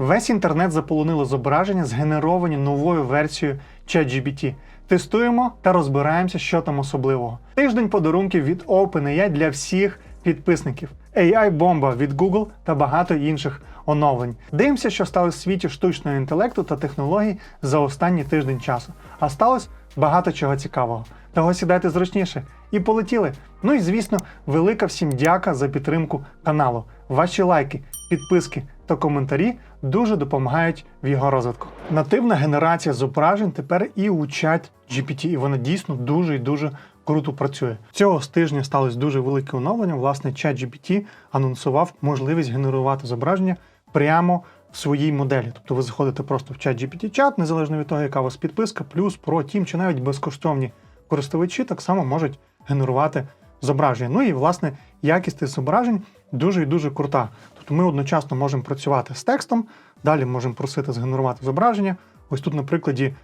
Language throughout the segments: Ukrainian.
Весь інтернет заполонило зображення, згенеровані новою версією ChatGPT. Тестуємо та розбираємося, що там особливого. Тиждень подарунків від OpenAI для всіх підписників. AI бомба від Google та багато інших оновлень. Дивимося, що сталося в світі штучного інтелекту та технологій за останній тиждень часу. А сталося багато чого цікавого. Того сідайте зручніше і полетіли. Ну і звісно, велика всім дяка за підтримку каналу. Ваші лайки, підписки та коментарі дуже допомагають в його розвитку. Нативна генерація зображень тепер і у чат GPT, і вона дійсно дуже і дуже круто працює. Цього з тижня сталося дуже велике оновлення. Власне, чат GPT анонсував можливість генерувати зображення прямо в своїй моделі. Тобто ви заходите просто в чат GPT чат, незалежно від того, яка у вас підписка, плюс про тім чи навіть безкоштовні користувачі так само можуть генерувати зображення. Ну і власне якість зображень дуже і дуже крута. Тобто ми одночасно можемо працювати з текстом, далі можемо просити згенерувати зображення. Ось тут, на прикладі,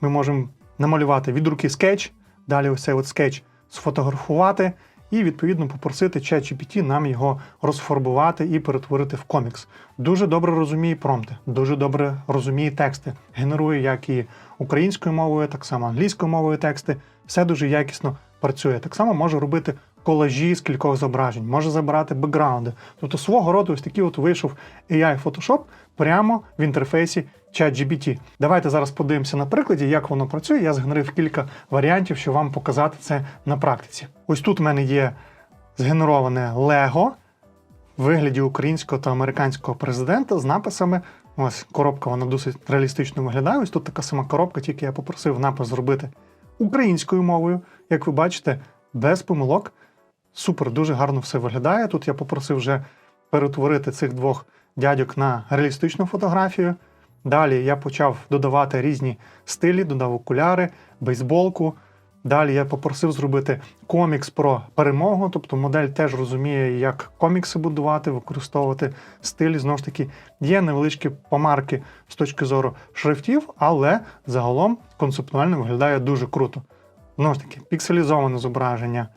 ми можемо намалювати від руки скетч, далі ось цей от скетч сфотографувати і відповідно попросити ChatGPT нам його розфарбувати і перетворити в комікс. Дуже добре розуміє промпти, дуже добре розуміє тексти, генерує як і українською мовою, так само англійською мовою тексти. Все дуже якісно працює. Так само може робити колажі з кількох зображень, може забирати бекграунди. Тобто свого роду ось такий от вийшов AI Photoshop прямо в інтерфейсі ChatGPT. Давайте зараз подивимося на прикладі, як воно працює. Я згенерив кілька варіантів, щоб вам показати це на практиці. Ось тут в мене є згенероване Лего в вигляді українського та американського президента з написами. Ось коробка, вона досить реалістично виглядає. Ось тут така сама коробка, тільки я попросив напис зробити українською мовою. Як ви бачите, без помилок. Супер, дуже гарно все виглядає. Тут я попросив вже перетворити цих двох дядьок на реалістичну фотографію. Далі я почав додавати різні стилі, додав окуляри, бейсболку. Далі я попросив зробити комікс про перемогу, тобто модель теж розуміє, як комікси будувати, використовувати стилі. Знову ж таки, є невеличкі помарки з точки зору шрифтів, але загалом концептуально виглядає дуже круто. Знову ж таки, пікселізоване зображення,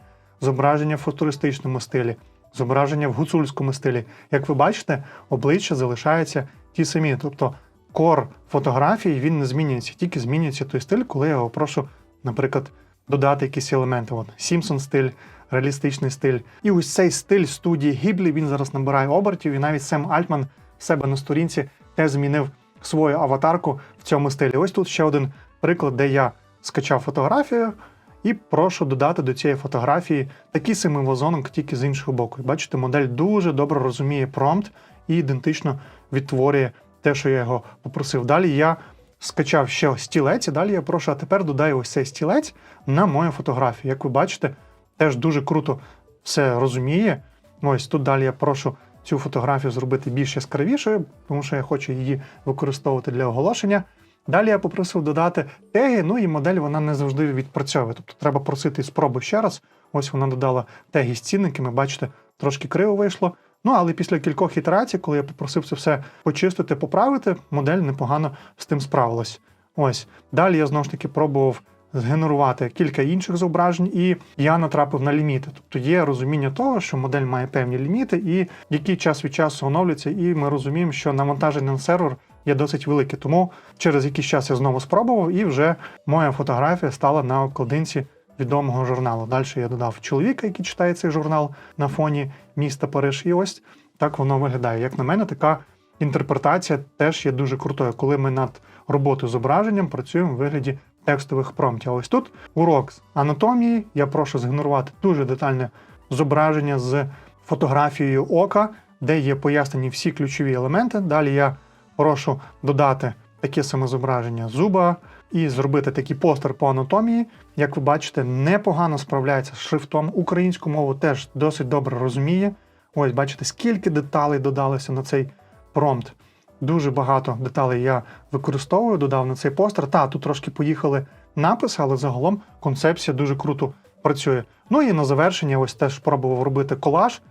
зображення в футуристичному стилі, зображення в гуцульському стилі. Як ви бачите, обличчя залишаються ті самі. Тобто кор фотографії він не змінюється, тільки змінюється той стиль, коли я його прошу, наприклад, додати якісь елементи. От Сімпсон стиль, реалістичний стиль. І ось цей стиль студії Гіблі він зараз набирає обертів, і навіть Сем Альтман в себе на сторінці теж змінив свою аватарку в цьому стилі. Ось тут ще один приклад, де я скачав фотографію. І прошу додати до цієї фотографії такий самий вазонок, тільки з іншого боку. Бачите, модель дуже добре розуміє промпт і ідентично відтворює те, що я його попросив. Далі я скачав ще стілець, і далі я прошу, а тепер додаю ось цей стілець на мою фотографію. Як ви бачите, теж дуже круто все розуміє. Ось тут далі я прошу цю фотографію зробити більш яскравішою, тому що я хочу її використовувати для оголошення. Далі я попросив додати теги, ну і модель вона не завжди відпрацьовує. Тобто треба просити спроби ще раз. Ось вона додала теги з цінниками, бачите, трошки криво вийшло. Ну, але після кількох ітерацій, коли я попросив це все почистити, поправити, модель непогано з тим справилась. Ось. Далі я знову ж таки пробував згенерувати кілька інших зображень, і я натрапив на ліміти. Тобто є розуміння того, що модель має певні ліміти, і які час від часу оновлюються, і ми розуміємо, що навантаження на сервер є досить велике. Тому через якийсь час я знову спробував, і вже моя фотографія стала на обкладинці відомого журналу. Далі я додав чоловіка, який читає цей журнал на фоні міста Париж. І ось так воно виглядає. Як на мене, така інтерпретація теж є дуже крутою, коли ми над роботою зображенням працюємо в вигляді текстових промптів. А ось тут урок з анатомії. Я прошу згенерувати дуже детальне зображення з фотографією ока, де є пояснені всі ключові елементи. Далі я прошу додати таке саме зображення зуба і зробити такий постер по анатомії. Як ви бачите, непогано справляється з шрифтом. Українську мову теж досить добре розуміє. Ось, бачите, скільки деталей додалося на цей промпт. Дуже багато деталей я використовую, додав на цей постер. Та, тут трошки поїхали написи, але загалом концепція дуже круто працює. Ну і на завершення, ось теж пробував робити колаж,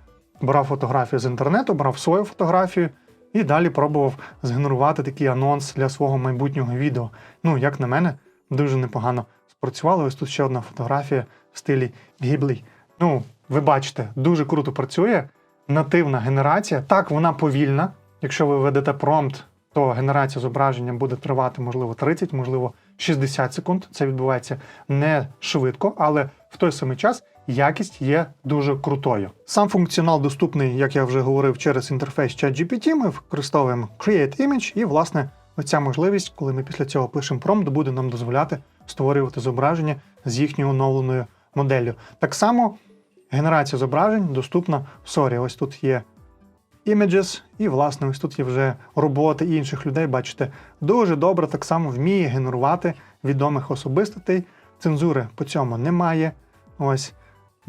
брав фотографію з інтернету, брав свою фотографію і далі пробував згенерувати такий анонс для свого майбутнього відео. Ну, як на мене, дуже непогано спрацювало. Ось тут ще одна фотографія в стилі Гіблі. Ну, ви бачите, дуже круто працює. Нативна генерація. Так, вона повільна. Якщо ви ведете промпт то генерація зображення буде тривати, можливо, 30, можливо, 60 секунд. Це відбувається не швидко, але в той самий час якість є дуже крутою. Сам функціонал доступний, як я вже говорив, через інтерфейс ChatGPT. Ми використовуємо Create Image, і, власне, оця можливість, коли ми після цього пишемо промпт, буде нам дозволяти створювати зображення з їхньою оновленою моделлю. Так само генерація зображень доступна в Sorry. Ось тут є Images, і, власне, ось тут є вже роботи інших людей. Бачите, дуже добре так само вміє генерувати відомих особистостей. Цензури по цьому немає. Ось,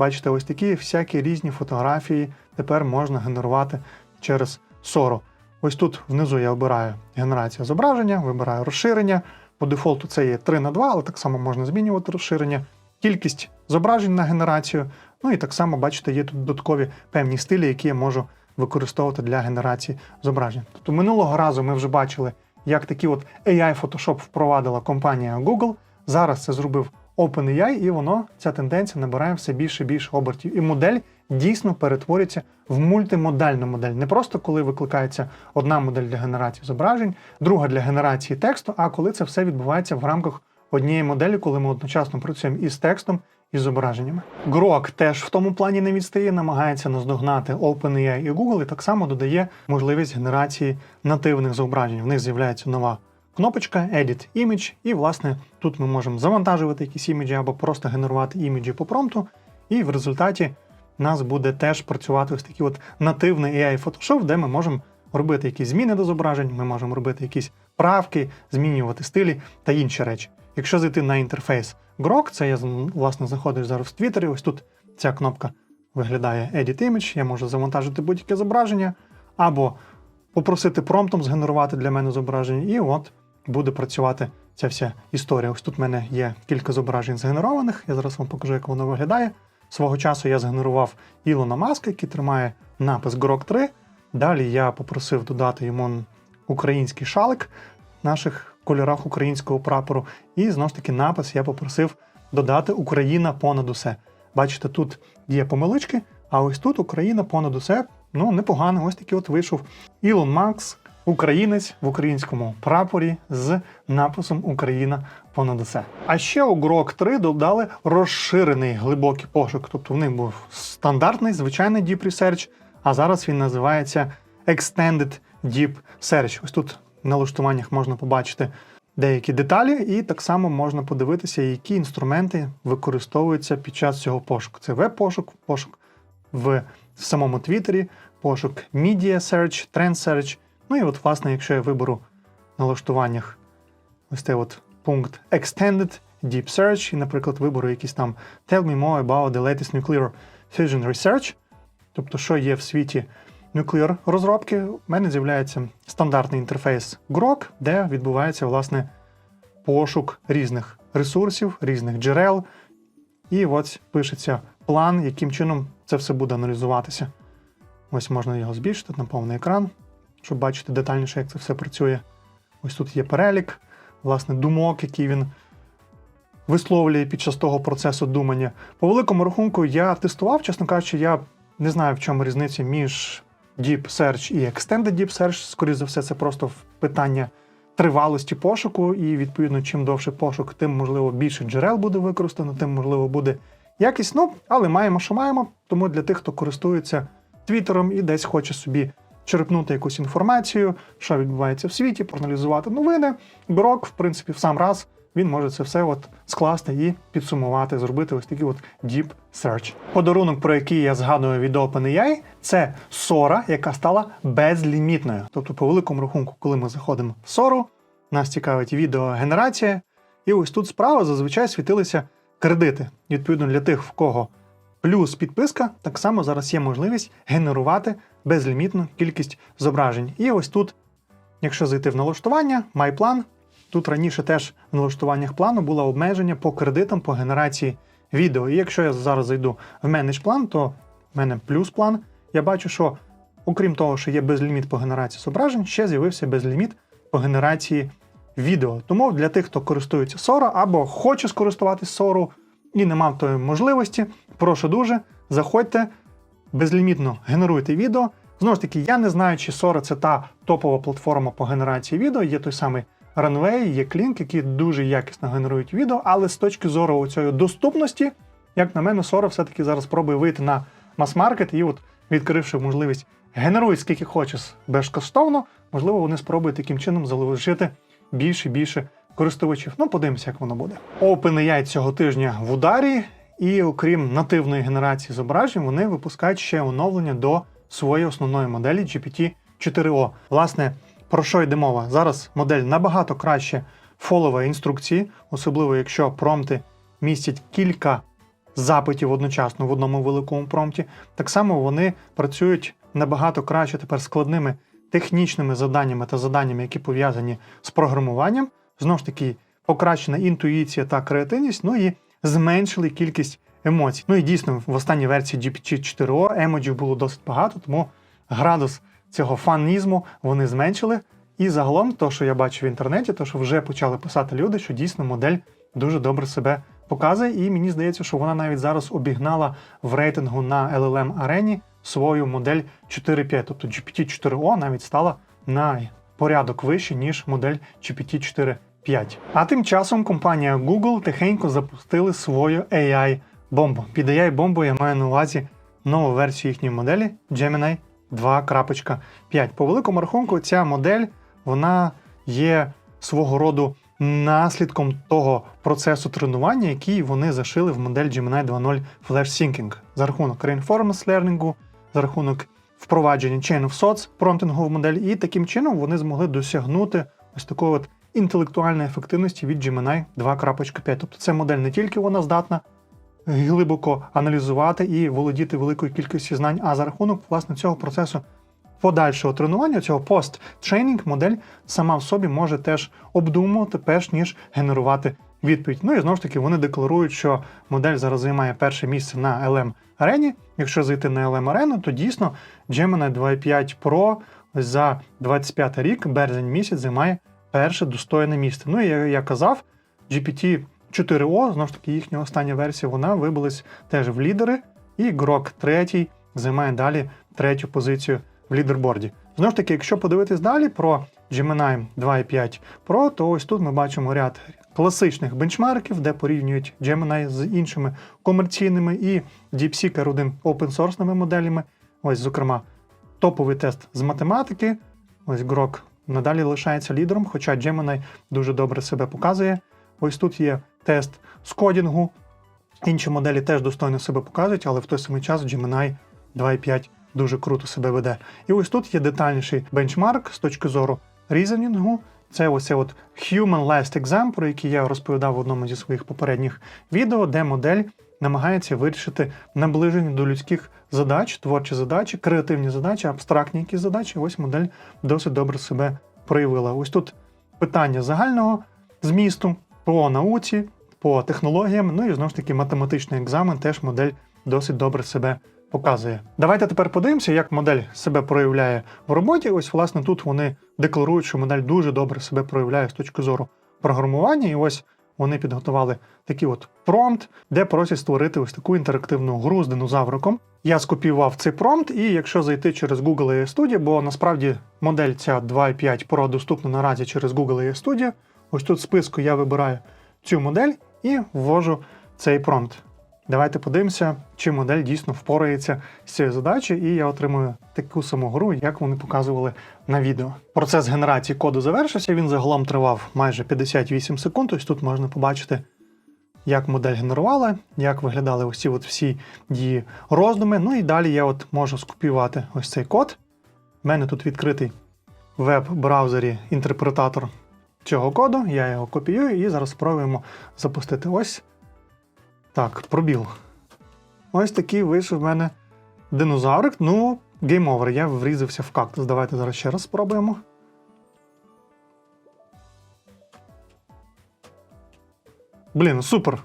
бачите, ось такі всякі різні фотографії тепер можна генерувати через Soro. Ось тут внизу я обираю генерація зображення, вибираю розширення. По дефолту це є 3 на 2, але так само можна змінювати розширення, кількість зображень на генерацію. Ну і так само, бачите, є тут додаткові певні стилі, які я можу використовувати для генерації зображень. Тобто минулого разу ми вже бачили, як такий от AI Photoshop впровадила компанія Google. Зараз це зробив OpenAI, і воно, ця тенденція набирає все більше і більше обертів. І модель дійсно перетворюється в мультимодальну модель. Не просто коли викликається одна модель для генерації зображень, друга для генерації тексту, а коли це все відбувається в рамках однієї моделі, коли ми одночасно працюємо і з текстом, і зображеннями. Grok теж в тому плані не відстає, намагається наздогнати OpenAI і Google, і так само додає можливість генерації нативних зображень. В них з'являється нова кнопочка Edit Image, і, власне, тут ми можемо завантажувати якісь іміджі або просто генерувати іміджі по промпту, і в результаті нас буде теж працювати ось такий от нативний AI Photoshop, де ми можемо робити якісь зміни до зображень, ми можемо робити якісь правки, змінювати стилі та інші речі. Якщо зайти на інтерфейс Grok, це я власне знаходжусь зараз в Твіттері, ось тут ця кнопка виглядає Edit Image, я можу завантажити будь-яке зображення, або попросити промптом згенерувати для мене зображення, і от буде працювати ця вся історія. Ось тут в мене є кілька зображень згенерованих. Я зараз вам покажу, як воно виглядає. Свого часу я згенерував Ілона Маска, який тримає напис Grok 3. Далі я попросив додати йому український шалик в наших кольорах українського прапору. І знову ж таки напис я попросив додати Україна понад усе. Бачите, тут є помилички, а ось тут Україна понад усе. Ну, непогано, ось такий от вийшов Ілон Макс, українець в українському прапорі з написом Україна понад усе. А ще у Grok 3 додали розширений глибокий пошук. Тобто в них був стандартний, звичайний Deep Research, а зараз він називається Extended Deep Search. Ось тут в налаштуваннях можна побачити деякі деталі, і так само можна подивитися, які інструменти використовуються під час цього пошуку. Це веб-пошук, пошук в самому Твіттері, пошук Media Search, Trend Search. Ну і от, власне, якщо я виберу налаштуваннях ось цей от пункт Extended Deep Search, і, наприклад, виберу якийсь там Tell me more about the latest nuclear fusion research, тобто, що є в світі Nuclear розробки, в мене з'являється стандартний інтерфейс Grok, де відбувається власне пошук різних ресурсів, різних джерел. І ось пишеться план, яким чином це все буде аналізуватися. Ось можна його збільшити на повний екран, щоб бачити детальніше, як це все працює. Ось тут є перелік, власне, думок, який він висловлює під час того процесу думання. По великому рахунку, я тестував, чесно кажучи, я не знаю, в чому різниця між Deep Search і Extended Deep Search. Скоріше за все, це просто питання тривалості пошуку, і, відповідно, чим довше пошук, тим, можливо, більше джерел буде використано, тим, можливо, буде якість. Ну, але маємо, що маємо. Тому для тих, хто користується Твіттером і десь хоче собі черпнути якусь інформацію, що відбувається в світі, проаналізувати новини. Брок, в принципі, в сам раз він може це все от скласти і підсумувати, зробити ось такий от Deep Search. Подарунок, про який я згадую від OpenAI, це Sora, яка стала безлімітною. Тобто, по великому рахунку, коли ми заходимо в Sora, нас цікавить відеогенерація, і ось тут справа зазвичай світилися кредити. Відповідно, для тих, в кого плюс підписка, так само зараз є можливість генерувати безлімітну кількість зображень. І ось тут, якщо зайти в налаштування, MyPlan, Тут раніше теж в налаштуваннях плану було обмеження по кредитам по генерації відео. І якщо я зараз зайду в Manage план, то в мене плюс план. Я бачу, що окрім того, що є безліміт по генерації зображень, ще з'явився безліміт по генерації відео. Тому для тих, хто користується Sora або хоче скористуватись Sora і не мав тої можливості, прошу дуже, заходьте, безлімітно генеруйте відео, Знову ж таки, я не знаю, чи Sora це та топова платформа по генерації відео. Є той самий Runway, є Klink, які дуже якісно генерують відео, але з точки зору цієї доступності, як на мене, Sora все-таки зараз пробує вийти на мас-маркет і, от, відкривши можливість, генеруй скільки хочеш безкоштовно, можливо, вони спробують таким чином залучити більше і більше користувачів. Ну, подивимося, як воно буде. OpenAI цього тижня в ударі, і окрім нативної генерації зображень, вони випускають ще оновлення до своєї основної моделі GPT-4O. Власне, про що йде мова? Зараз модель набагато краще фолове інструкції, особливо якщо промпти містять кілька запитів одночасно в одному великому промпті. Так само вони працюють набагато краще тепер складними технічними заданнями та заданнями, які пов'язані з програмуванням. Знову ж таки, покращена інтуїція та креативність, ну і зменшили кількість емоцій. Ну і дійсно, в останній версії GPT-4O емоджів було досить багато, тому градус цього фанізму вони зменшили. І загалом, то, що я бачу в інтернеті, то що вже почали писати люди, що дійсно модель дуже добре себе показує, і мені здається, що вона навіть зараз обігнала в рейтингу на LLM арені свою модель 4.5, тобто GPT-4O навіть стала на порядок вище, ніж модель GPT-4.5. А тим часом компанія Google тихенько запустили свою AI-бомбу. Під AI-бомбою я маю на увазі нову версію їхньої моделі Gemini 2.5. По великому рахунку, ця модель вона є свого роду наслідком того процесу тренування, який вони зашили в модель Gemini 2.0 Flash Syncing за рахунок Reinforcement Learning, за рахунок впровадження Chain of Thoughts промптингу в модель, і таким чином вони змогли досягнути ось такої от інтелектуальної ефективності від Gemini 2.5. Тобто це модель не тільки вона здатна глибоко аналізувати і володіти великою кількістю знань, а за рахунок власне цього процесу подальшого тренування, цього пост-тренінг, модель сама в собі може теж обдумувати, перш ніж генерувати відповідь. Ну і знову ж таки вони декларують, що модель зараз займає перше місце на LM арені. Якщо зайти на LM арену, то дійсно Gemini 2.5 Pro за 25 рік, березень місяць, займає перше достойне місце. Ну і як я казав, GPT 4O, знову ж таки, їхня остання версія, вона вибилась теж в лідери, і Grok 3 займає далі третю позицію в лідерборді. Знову ж таки, якщо подивитись далі про Gemini 2.5 Pro, то ось тут ми бачимо ряд класичних бенчмарків, де порівнюють Gemini з іншими комерційними і DeepSeek R1 open-source моделями. Ось, зокрема, топовий тест з математики. Ось Grok надалі лишається лідером, хоча Gemini дуже добре себе показує. Ось тут є тест з кодінгу. Інші моделі теж достойно себе показують, але в той самий час Gemini 2.5 дуже круто себе веде. І ось тут є детальніший бенчмарк з точки зору різанінгу. Це ось от Human Last Exam, про який я розповідав в одному зі своїх попередніх відео, де модель намагається вирішити наближення до людських задач, творчі задачі, креативні задачі, абстрактні якісь задачі. Ось модель досить добре себе проявила. Ось тут питання загального змісту по науці, по технологіям, ну і знову ж таки математичний екзамен теж модель досить добре себе показує. Давайте тепер подивимося, як модель себе проявляє в роботі. Ось, власне, тут вони декларують, що модель дуже добре себе проявляє з точки зору програмування. І ось вони підготували такий от промпт, де просять створити ось таку інтерактивну гру з динозавриком. Я скопіював цей промпт, і якщо зайти через Google AI Studio, бо насправді модель ця 2.5 Pro доступна наразі через Google AI Studio, ось тут в списку я вибираю цю модель і ввожу цей промпт. Давайте подивимося, чи модель дійсно впорається з цією задачею, і я отримую таку саму гру, як вони показували на відео. Процес генерації коду завершився. Він загалом тривав майже 58 секунд. Ось тут можна побачити, як модель генерувала, як виглядали ось от всі дії роздуми. Ну і далі я от можу скопіювати ось цей код. У мене тут відкритий веб-браузері інтерпретатор цього коду. Я його копіюю і зараз спробуємо запустити ось. Так, пробіл. Ось такий вийшов в мене динозаврик. Ну, гейм овер. Я врізався в кактус. Давайте зараз ще раз спробуємо. Блін, супер.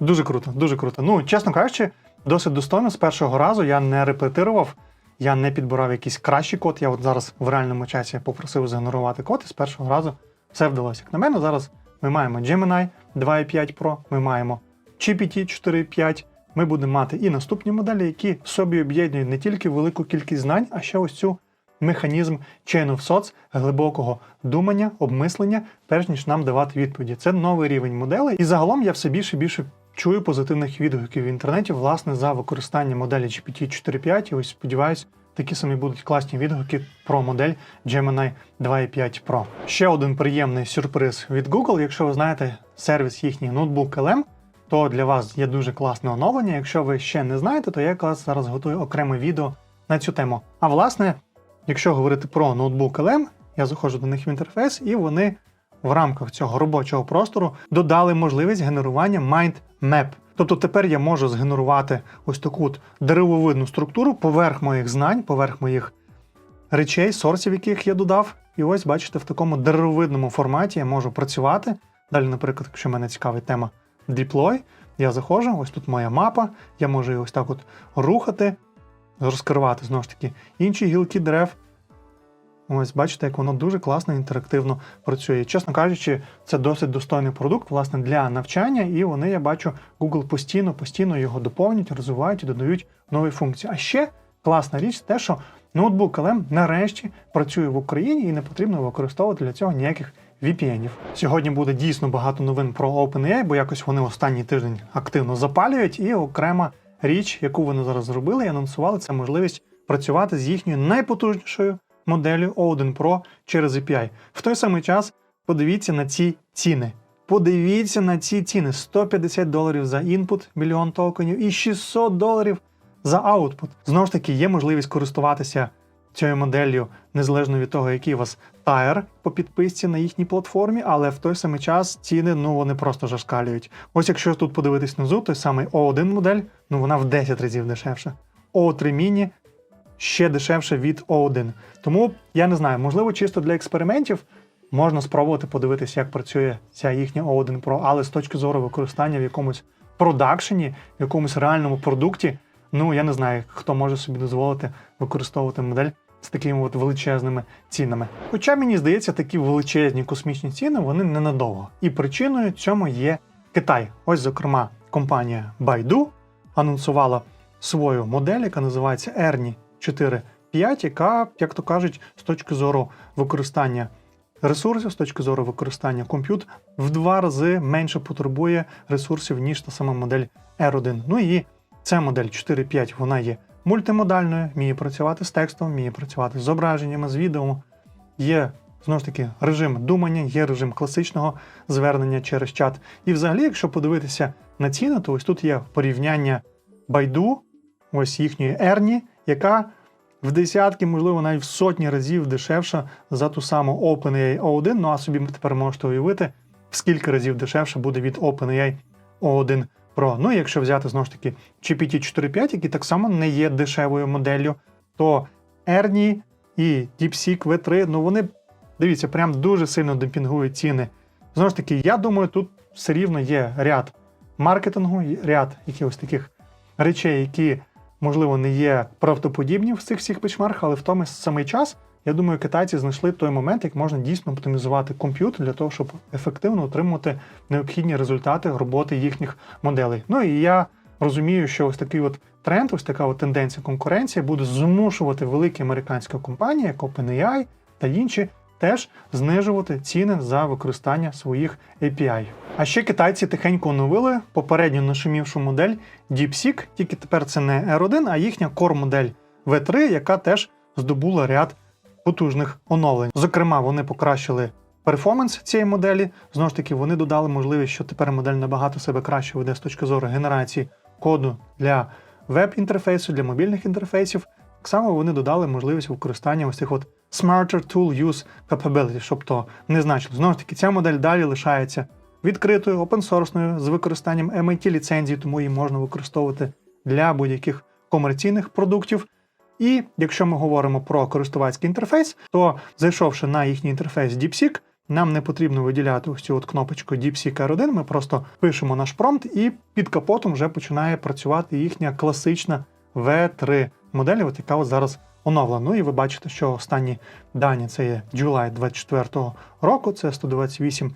Дуже круто, дуже круто. Ну, чесно кажучи, досить достойно. З першого разу я не репетирував, я не підбирав якийсь кращий код. Я от зараз в реальному часі попросив згенерувати код, і з першого разу все вдалося. Як на мене, зараз ми маємо Gemini 2.5 Pro, ми маємо GPT 4.5, ми будемо мати і наступні моделі, які в собі об'єднують не тільки велику кількість знань, а ще ось цю механізм chain of thoughts, глибокого думання, обмислення, перш ніж нам давати відповіді. Це новий рівень моделей. І загалом я все більше і більше чую позитивних відгуків в інтернеті, власне, за використання моделі GPT 4.5. І ось сподіваюсь, такі самі будуть класні відгуки про модель Gemini 2.5 Pro. Ще один приємний сюрприз від Google. Якщо ви знаєте сервіс їхній Notebook LM, то для вас є дуже класне оновлення. Якщо ви ще не знаєте, то я якраз зараз готую окреме відео на цю тему. А власне, якщо говорити про ноутбук LM, я заходжу до них в інтерфейс, і вони в рамках цього робочого простору додали можливість генерування Mind Map. Тобто тепер я можу згенерувати ось таку деревовидну структуру поверх моїх знань, поверх моїх речей, сорсів, яких я додав. І ось, бачите, в такому деревовидному форматі я можу працювати. Далі, наприклад, якщо мене цікавить тема Deploy, я заходжу, ось тут моя мапа, я можу її ось так от рухати, розкривати знову ж таки інші гілки дерев. Ось бачите, як воно дуже класно інтерактивно працює. Чесно кажучи, це досить достойний продукт власне для навчання, і вони, я бачу, Google постійно, постійно його доповнюють, розвивають і додають нові функції. А ще класна річ те, що ноутбук LM нарешті працює в Україні і не потрібно використовувати для цього ніяких VPN-ів. Сьогодні буде дійсно багато новин про OpenAI, бо якось вони останній тиждень активно запалюють. І окрема річ, яку вони зараз зробили і анонсували, це можливість працювати з їхньою найпотужнішою моделлю O1 Pro через API. В той самий час подивіться на ці ціни. Подивіться на ці ціни: 150 доларів за інпут, мільйон токенів і 600 доларів за аутпут. Знову ж таки, є можливість користуватися цією моделлю незалежно від того, який у вас тайр по підписці на їхній платформі, але в той самий час ціни ну вони просто зашкалюють. Ось якщо тут подивитись внизу, той самий O1 модель, ну вона в 10 разів дешевша. O3 Mini ще дешевше від O1. Тому я не знаю, можливо, чисто для експериментів можна спробувати подивитися, як працює ця їхня O1 Pro, але з точки зору використання в якомусь продакшені, в якомусь реальному продукті, ну я не знаю, хто може собі дозволити використовувати модель з такими от величезними цінами. Хоча мені здається, такі величезні космічні ціни вони ненадовго. І причиною цьому є Китай. Ось, зокрема, компанія Baidu анонсувала свою модель, яка називається Ernie 4.5, яка, як то кажуть, з точки зору використання ресурсів, з точки зору використання комп'ют, в два рази менше потребує ресурсів, ніж та сама модель R1. Ну і ця модель 4.5, вона є мультимодальною, вміє працювати з текстом, вміє працювати з зображеннями, з відео. Є знову ж таки режим думання, є режим класичного звернення через чат. І взагалі, якщо подивитися на ціни, то ось тут є порівняння Байду, ось їхньої Ерні, яка в десятки, можливо, навіть в сотні разів дешевша за ту саму OpenAI O1. Ну а собі тепер можете уявити, в скільки разів дешевше буде від OpenAI O1 Pro. Ну якщо взяти знову ж таки GPT 4.5, який так само не є дешевою моделлю, то Ernie і DeepSeek V3, ну вони, дивіться, прям дуже сильно демпінгують ціни. Знову ж таки, я думаю, тут все рівно є ряд маркетингу, ряд якихось таких речей, які, можливо, не є правдоподібні в цих всіх бечмарках, але в тому самий час, я думаю, китайці знайшли той момент, як можна дійсно оптимізувати комп'ютер для того, щоб ефективно отримувати необхідні результати роботи їхніх моделей. Ну і я розумію, що ось такий от тренд, ось така от тенденція конкуренції буде змушувати великі американські компанії, як OpenAI та інші, теж знижувати ціни за використання своїх API. А ще китайці тихенько оновили попередньо нашумівшу модель DeepSeek, тільки тепер це не R1, а їхня core модель V3, яка теж здобула ряд потужних оновлень. Зокрема, вони покращили перформанс цієї моделі. Знову ж таки, вони додали можливість, що тепер модель набагато себе краще веде з точки зору генерації коду для веб-інтерфейсу, для мобільних інтерфейсів. Так само вони додали можливість використання ось цих от Smarter Tool Use Capability, щоб то не значило. Знову ж таки, ця модель далі лишається відкритою, опенсорсною з використанням MIT ліцензії, тому її можна використовувати для будь-яких комерційних продуктів. І якщо ми говоримо про користувацький інтерфейс, то зайшовши на їхній інтерфейс DeepSeek, нам не потрібно виділяти ось цю от кнопочку DeepSeek R1, ми просто пишемо наш промпт, і під капотом вже починає працювати їхня класична V3 модель, от яка от зараз оновлена. Ну і ви бачите, що останні дані це є July 24 року, це 128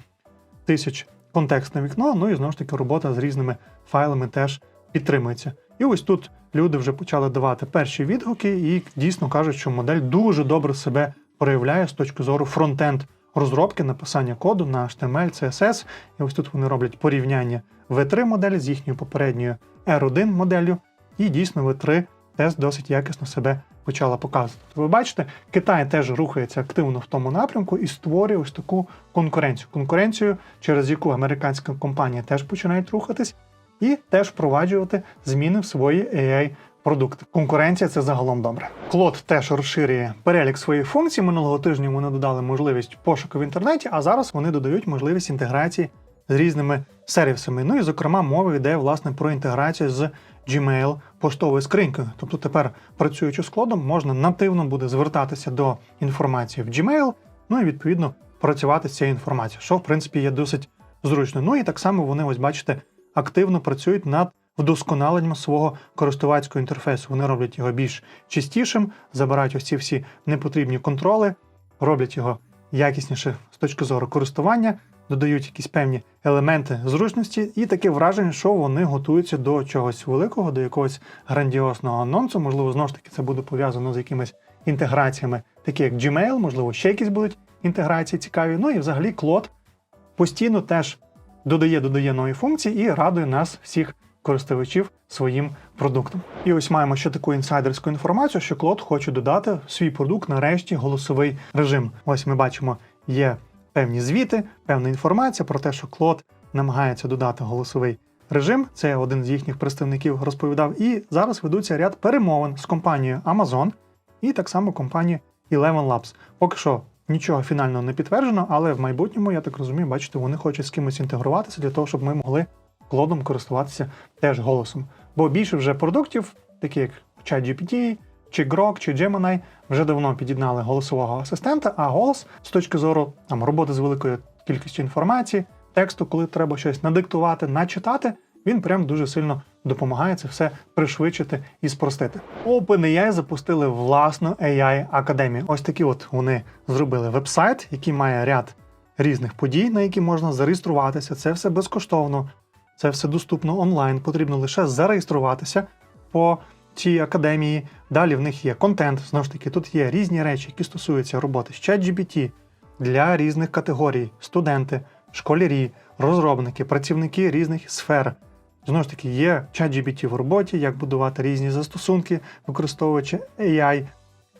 тисяч контекстне вікно. Ну і знову ж таки робота з різними файлами теж підтримується. І ось тут люди вже почали давати перші відгуки і дійсно кажуть, що модель дуже добре себе проявляє з точки зору фронтенд розробки, написання коду на HTML, CSS. І ось тут вони роблять порівняння V3 моделі з їхньою попередньою R1 моделлю. І дійсно V3 теж досить якісно себе почала показувати. Ви бачите, Китай теж рухається активно в тому напрямку і створює ось таку конкуренцію. Конкуренцію, через яку американська компанія теж починають рухатись, і теж впроваджувати зміни в свої AI продукти. Конкуренція це загалом добре. Клод теж розширює перелік своїх функцій. Минулого тижня вони додали можливість пошуку в інтернеті, а зараз вони додають можливість інтеграції з різними сервісами. Ну і зокрема, мова йде власне про інтеграцію з Gmail поштовою скринькою. Тобто тепер, працюючи з клодом, можна нативно буде звертатися до інформації в Gmail, ну і відповідно працювати з цією інформацією, що в принципі є досить зручно. Ну і так само вони, ось бачите, активно працюють над вдосконаленням свого користувацького інтерфейсу. Вони роблять його більш чистішим, забирають ось ці всі непотрібні контроли, роблять його якісніше з точки зору користування, додають якісь певні елементи зручності, і таке враження, що вони готуються до чогось великого, до якогось грандіозного анонсу. Можливо, знову ж таки це буде пов'язано з якимись інтеграціями, такі як Gmail, можливо, ще якісь будуть інтеграції цікаві. Ну і взагалі Клод постійно теж додає, додає нові функції і радує нас всіх користувачів своїм продуктом. І ось маємо ще таку інсайдерську інформацію, що Клод хоче додати в свій продукт нарешті голосовий режим. Ось ми бачимо, є певні звіти, певна інформація про те, що Клод намагається додати голосовий режим. Це один з їхніх представників розповідав. І зараз ведуться ряд перемовин з компанією Amazon і так само компанією Eleven Labs. Поки що нічого фінального не підтверджено, але в майбутньому, я так розумію, бачите, вони хочуть з кимось інтегруватися для того, щоб ми могли клодом користуватися теж голосом. Бо більше вже продуктів, такі як ChatGPT, чи Grok, чи Gemini, вже давно під'єднали голосового асистента, а голос з точки зору там, роботи з великою кількістю інформації, тексту, коли треба щось надиктувати, начитати, він прям дуже сильно допомагає це все пришвидшити і спростити. OpenAI запустили власну AI академію. Ось такі от вони зробили веб-сайт, який має ряд різних подій, на які можна зареєструватися. Це все безкоштовно, це все доступно онлайн. Потрібно лише зареєструватися по цій академії. Далі в них є контент. Знову ж таки, тут є різні речі, які стосуються роботи з ChatGPT для різних категорій: студенти, школярі, розробники, працівники різних сфер. Знову ж таки, є ChatGPT в роботі, як будувати різні застосунки, використовуючи AI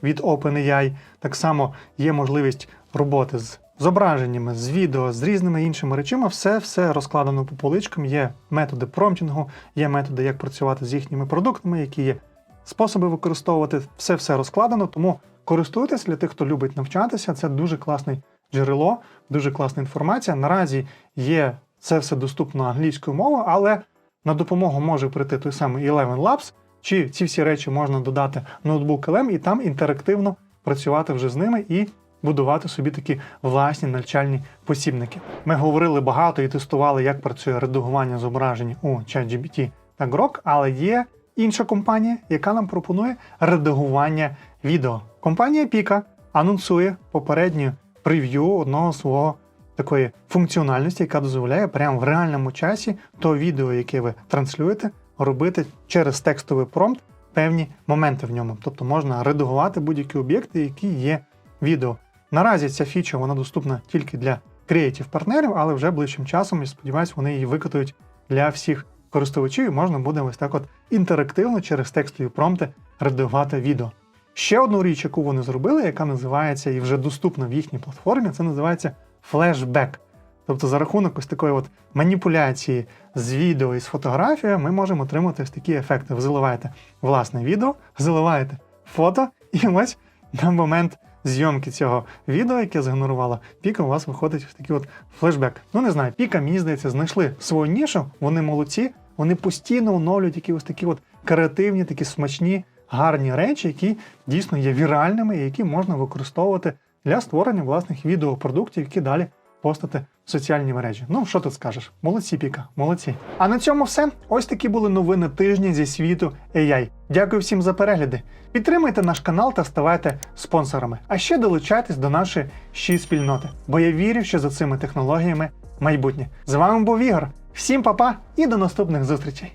від OpenAI. Так само є можливість роботи з зображеннями, з відео, з різними іншими речами. Все все розкладено по поличкам. Є методи промптінгу, є методи, як працювати з їхніми продуктами, які є способи використовувати. Все все розкладено. Тому користуйтесь для тих, хто любить навчатися. Це дуже класне джерело, дуже класна інформація. Наразі є це все доступно англійською мовою, але на допомогу може прийти той самий Eleven Labs, чи ці всі речі можна додати ноутбук LM і там інтерактивно працювати вже з ними і будувати собі такі власні навчальні посібники. Ми говорили багато і тестували, як працює редагування зображень у ChatGPT та Grok, але є інша компанія, яка нам пропонує редагування відео. Компанія Pika анонсує попереднє прев'ю одного свого такої функціональності, яка дозволяє прямо в реальному часі то відео, яке ви транслюєте, робити через текстовий промпт певні моменти в ньому. Тобто можна редагувати будь-які об'єкти, які є відео. Наразі ця фіча вона доступна тільки для креатив партнерів, але вже ближчим часом, я сподіваюся, вони її викатують для всіх користувачів, і можна буде ось так от інтерактивно через текстові промпти редагувати відео. Ще одну річ, яку вони зробили, яка називається і вже доступна в їхній платформі, це називається флешбек. Тобто за рахунок ось такої от маніпуляції з відео і з фотографією ми можемо отримати ось такі ефекти. Ви заливаєте власне відео, заливаєте фото, і ось на момент зйомки цього відео, яке згенерувала Піка, у вас виходить ось такий от флешбек. Ну не знаю, Піка, мені здається, знайшли свою нішу, вони молодці, вони постійно оновлюють які ось такі от креативні, такі смачні, гарні речі, які дійсно є віральними і які можна використовувати для створення власних відеопродуктів, які далі постати в соціальні мережі. Ну, що тут скажеш? Молодці, Піка, молодці. А на цьому все. Ось такі були новини тижня зі світу AI. Дякую всім за перегляди. Підтримайте наш канал та ставайте спонсорами. А ще долучайтесь до нашої ще спільноти, бо я вірю, що за цими технологіями майбутнє. З вами був Ігор. Всім па-па і до наступних зустрічей!